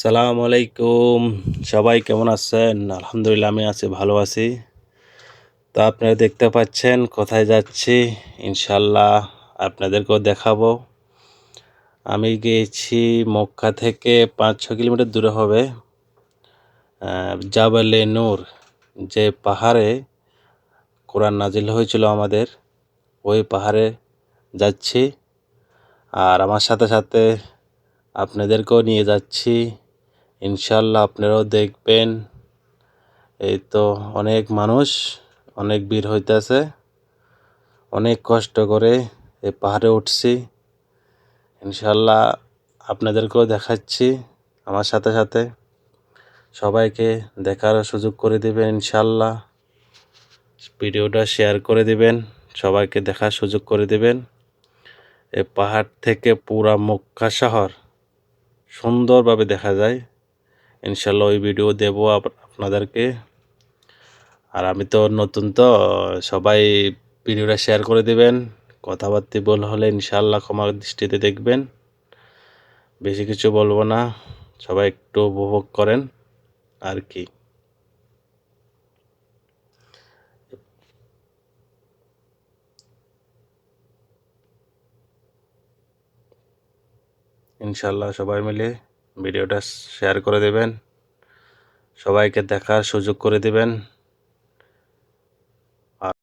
সালাম আলাইকুম। সবাই কেমন আছেন? আলহামদুলিল্লাহ, আমি আছি, ভালো আছি। তো আপনারা দেখতে পাচ্ছেন, কোথায় যাচ্ছি? ইনশাল্লাহ আপনাদেরকেও দেখাবো। আমি গিয়েছি মক্কা থেকে পাঁচ ছ কিলোমিটার দূরে হবে জাবালে নূর যে পাহাড়ে কোরআন নাজিল হয়েছিল আমাদের, ওই পাহাড়ে যাচ্ছি। আর আমার সাথে সাথে আপনাদেরকেও নিয়ে যাচ্ছি। ইনশাল্লাহ আপনারাও দেখবেন। এই তো অনেক মানুষ, অনেক ভিড় হইতেছে। অনেক কষ্ট করে এই পাহাড়ে উঠছি। ইনশাল্লাহ আপনাদেরকেও দেখাচ্ছি আমার সাথে সাথে। সবাইকে দেখার সুযোগ করে দেবেন ইনশাল্লাহ। ভিডিওটা শেয়ার করে দিবেন, সবাইকে দেখার সুযোগ করে দিবেন। এই পাহাড় থেকে পুরা মক্কা শহর সুন্দরভাবে দেখা যায়। ইনশাল্লাহ ওই ভিডিও দেবো আপ- আপনাদেরকে। আর আমি তো নতুন তো, সবাই ভিডিওটা শেয়ার করে দেবেন। কথাবার্তা বল হলে ইনশাল্লাহ ক্ষমা দৃষ্টিতে দেখবেন। বেশি কিছু বলব না, সবাই একটু উপভোগ করেন। আর কি। ইনশাল্লাহ সবাই মিলে ভিডিওটা শেয়ার করে দেবেন সবাইকে দেখার সুযোগ করে দেবেন।